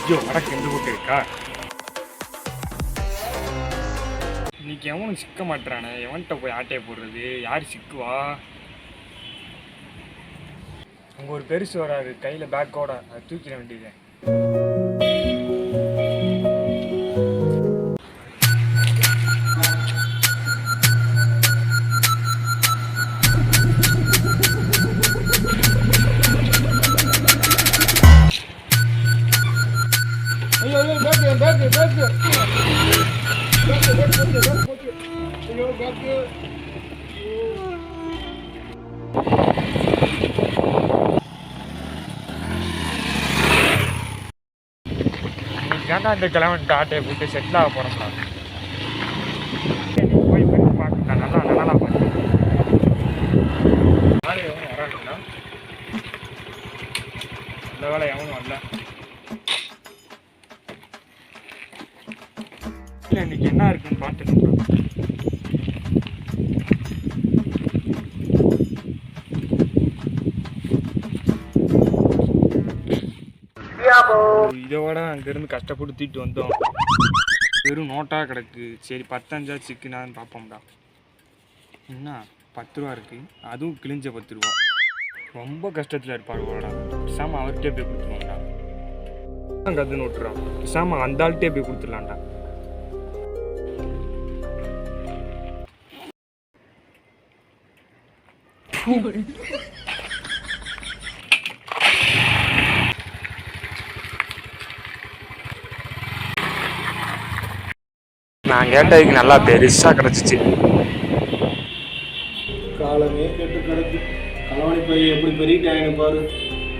ஐயோ வடக்கு எந்த பக்கம் இருக்கா? இன்னைக்கு எவனும் சிக்க மாட்டானே எவன்கிட்ட போய் ஆட்டையை போடுறது? யார் சிக்குவா? அங்கே ஒரு பெருசு வராது. கையில் பேக்கோட அதை தூக்கிட வேண்டியது பேக்கு பேக்கு பேக்கு பேக்கு பேக்கு பேக்கு ஐயோ பேக்கு இந்த கிழவன் டாட்டை போட்டு செட்டில் ஆக போகிறோம்டா போய் போய் பார்க்கலாம் நல்லா நல்லா பார்த்து யார் எவனும் வரானுங்களா இந்த வேலை எவனும் வரல இல்லை இன்னைக்கு என்ன இருக்குன்னு பார்த்துக்கணும் இதோட அங்கேருந்து கஷ்டப்பட்டு தூக்கிட்டு வந்தோம். வெறும் நோட்டாக கிடக்கு. சரி பத்தஞ்சா சிக்குனான்னு பார்ப்போம்டா. என்ன? பத்து ரூபா இருக்கு. அதுவும் கிழிஞ்ச பத்து ரூபா. ரொம்ப கஷ்டத்தில் இருப்பார் போலடா பேசாமல் அவர்கிட்டே போய் கொடுத்துருவோம்டா. கற்றுன்னு விட்டுறான் பேசாமல் அந்த ஆள்கிட்டே போய் கொடுத்துடலாம்டா. நான் கேட்டதுக்கு நல்லா பெருசாக கிடச்சிச்சு. காலமே கெட்டு கிடக்கு. களவாணி பையன் எப்படி பெருகிட்டாங்க பாரு.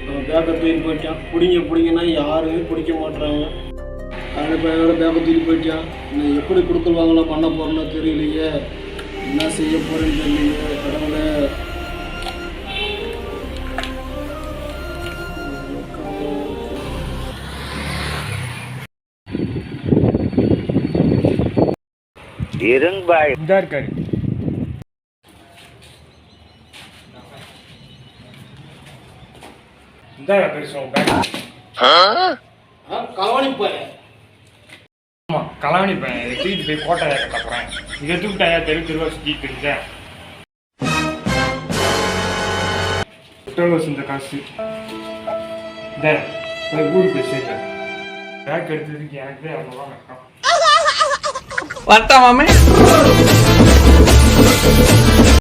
அவன் பேக்கை தூக்கி போயிட்டான் பிடிங்க பிடிங்கன்னா யாருமே பிடிக்க மாட்றாங்க? களவாணி பையனோட பேக்கை தூக்கி போயிட்டான். நான் எப்படி கொடுத்துருவாங்களோ பண்ண போறேன்னு தெரியலையே. என்ன செய்ய போறேன்னு தெரியலையே. கடவுளே. இருங்பாய் இதா இருக்காரு. இந்தா. ஆ? களவாணி பையன் ஆமா பையன் இதை தூக்கிட்டு போய் கோட்டையை கட்ட போறேன் இதை தூக்கிட்டாயா தெரு தெருவா சுத்திட்டு இருந்தேன் பெட்ரோல் இந்த காசு. இந்த போய் ஊருக்கு போய் சேர்க்க பேக் எடுத்ததுக்கு எனக்கு நஷ்டம் వస్తా